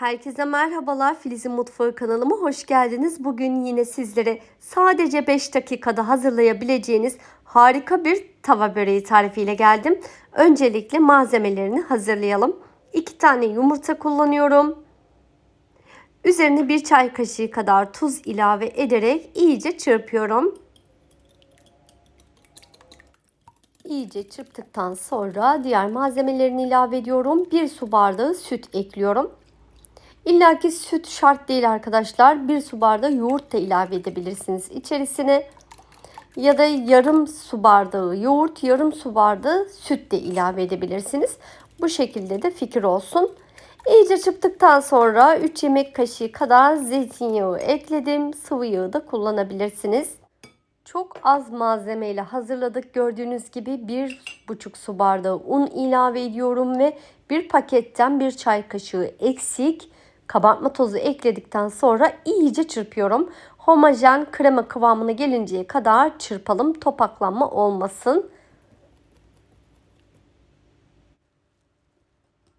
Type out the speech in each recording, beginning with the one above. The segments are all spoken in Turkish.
Herkese merhabalar Filiz'in Mutfağı kanalıma hoş geldiniz. Bugün yine sizlere sadece 5 dakikada hazırlayabileceğiniz harika bir tava böreği tarifiyle geldim. Öncelikle malzemelerini hazırlayalım. 2 tane yumurta kullanıyorum. Üzerine 1 çay kaşığı kadar tuz ilave ederek iyice çırpıyorum. İyice çırptıktan sonra diğer malzemelerini ilave ediyorum. 1 su bardağı süt ekliyorum. İlla ki süt şart değil arkadaşlar. Bir su bardağı yoğurt da ilave edebilirsiniz içerisine. Ya da yarım su bardağı yoğurt, yarım su bardağı süt de ilave edebilirsiniz. Bu şekilde de fikir olsun. İyice çırptıktan sonra 3 yemek kaşığı kadar zeytinyağı ekledim. Sıvı yağı da kullanabilirsiniz. Çok az malzemeyle hazırladık. Gördüğünüz gibi 1,5 su bardağı un ilave ediyorum ve bir paketten bir çay kaşığı eksik kabartma tozu ekledikten sonra iyice çırpıyorum. Homojen krema kıvamına gelinceye kadar çırpalım. Topaklanma olmasın.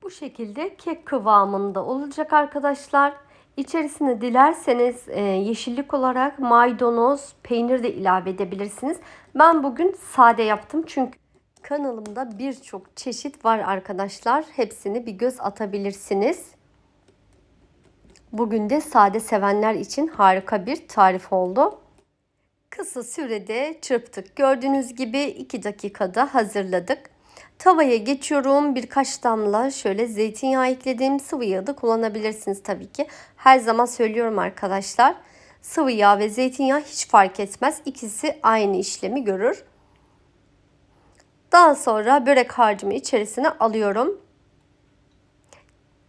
Bu şekilde kek kıvamında olacak arkadaşlar. İçerisine dilerseniz e, yeşillik olarak maydanoz, peynir de ilave edebilirsiniz. Ben bugün sade yaptım çünkü kanalımda birçok çeşit var arkadaşlar. Hepsini bir göz atabilirsiniz. Bugün de sade sevenler için harika bir tarif oldu. Kısa sürede çırptık. Gördüğünüz gibi 2 dakikada hazırladık. Tavaya geçiyorum. Birkaç damla şöyle zeytinyağı ekledim. Sıvı yağ da kullanabilirsiniz tabii ki. Her zaman söylüyorum arkadaşlar. Sıvı yağ ve zeytinyağı hiç fark etmez. İkisi aynı işlemi görür. Daha sonra börek harcımı içerisine alıyorum.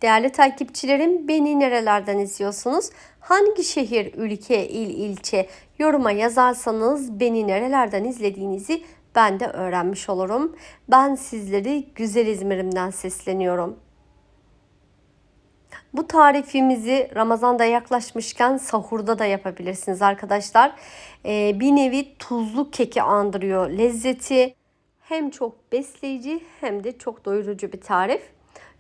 Değerli takipçilerim beni nerelerden izliyorsunuz? Hangi şehir, ülke, il, ilçe yoruma yazarsanız beni nerelerden izlediğinizi ben de öğrenmiş olurum. Ben sizleri güzel İzmir'imden sesleniyorum. Bu tarifimizi Ramazan'da yaklaşmışken sahurda da yapabilirsiniz arkadaşlar. Ee, bir nevi tuzlu keki andırıyor lezzeti. Hem çok besleyici hem de çok doyurucu bir tarif.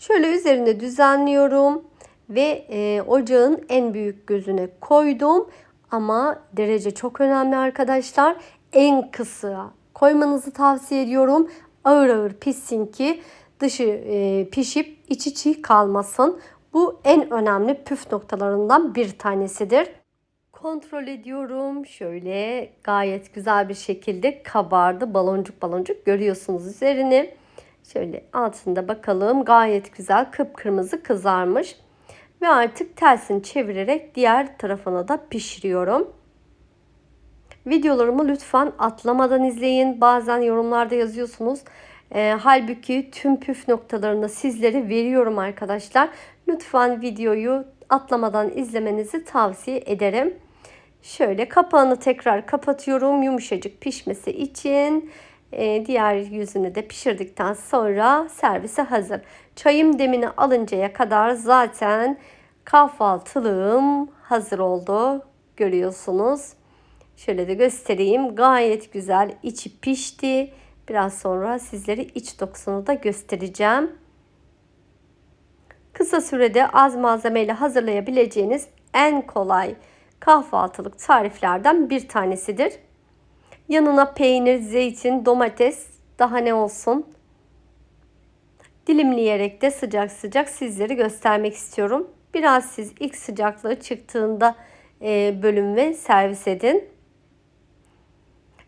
Şöyle üzerine düzenliyorum ve e, ocağın en büyük gözüne koydum. Ama derece çok önemli arkadaşlar. En kısa koymanızı tavsiye ediyorum. Ağır ağır pişsin ki dışı e, pişip içi çiğ kalmasın. Bu en önemli püf noktalarından bir tanesidir. Kontrol ediyorum. Şöyle gayet güzel bir şekilde kabardı. Baloncuk baloncuk görüyorsunuz üzerini. Şöyle altında bakalım gayet güzel kıpkırmızı kızarmış. Ve artık tersini çevirerek diğer tarafına da pişiriyorum. Videolarımı lütfen atlamadan izleyin. Bazen yorumlarda yazıyorsunuz. E, halbuki tüm püf noktalarını sizlere veriyorum arkadaşlar. Lütfen videoyu atlamadan izlemenizi tavsiye ederim. Şöyle kapağını tekrar kapatıyorum yumuşacık pişmesi için. Ee, diğer yüzünü de pişirdikten sonra servise hazır. Çayım demini alıncaya kadar zaten kahvaltılığım hazır oldu. Görüyorsunuz. Şöyle de göstereyim. Gayet güzel içi pişti. Biraz sonra sizlere iç dokusunu da göstereceğim. Kısa sürede az malzemeyle hazırlayabileceğiniz en kolay kahvaltılık tariflerden bir tanesidir. Yanına peynir, zeytin, domates daha ne olsun. Dilimleyerek de sıcak sıcak sizleri göstermek istiyorum. Biraz siz ilk sıcaklığı çıktığında e, bölüm ve servis edin.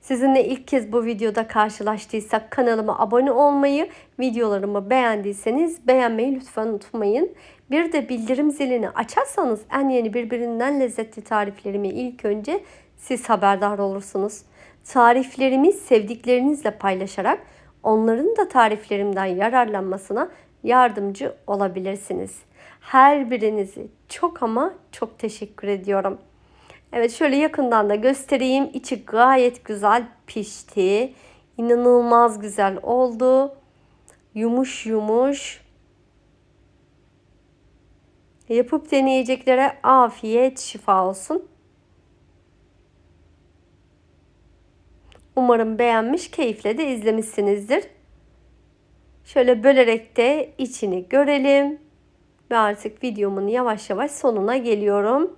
Sizinle ilk kez bu videoda karşılaştıysak kanalıma abone olmayı, videolarımı beğendiyseniz beğenmeyi lütfen unutmayın. Bir de bildirim zilini açarsanız en yeni birbirinden lezzetli tariflerimi ilk önce siz haberdar olursunuz. Tariflerimi sevdiklerinizle paylaşarak onların da tariflerimden yararlanmasına yardımcı olabilirsiniz. Her birinizi çok ama çok teşekkür ediyorum. Evet şöyle yakından da göstereyim. İçi gayet güzel pişti. İnanılmaz güzel oldu. Yumuş yumuş. Yapıp deneyeceklere afiyet şifa olsun. Umarım beğenmiş, keyifle de izlemişsinizdir. Şöyle bölerek de içini görelim. Ve artık videomun yavaş yavaş sonuna geliyorum.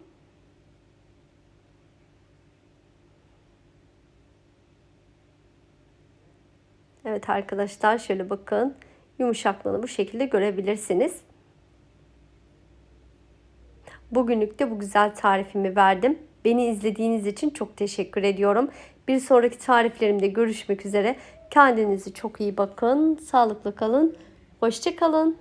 Evet arkadaşlar şöyle bakın. Yumuşaklığını bu şekilde görebilirsiniz. Bugünlük de bu güzel tarifimi verdim. Beni izlediğiniz için çok teşekkür ediyorum. Bir sonraki tariflerimde görüşmek üzere. Kendinize çok iyi bakın. Sağlıklı kalın. Hoşçakalın.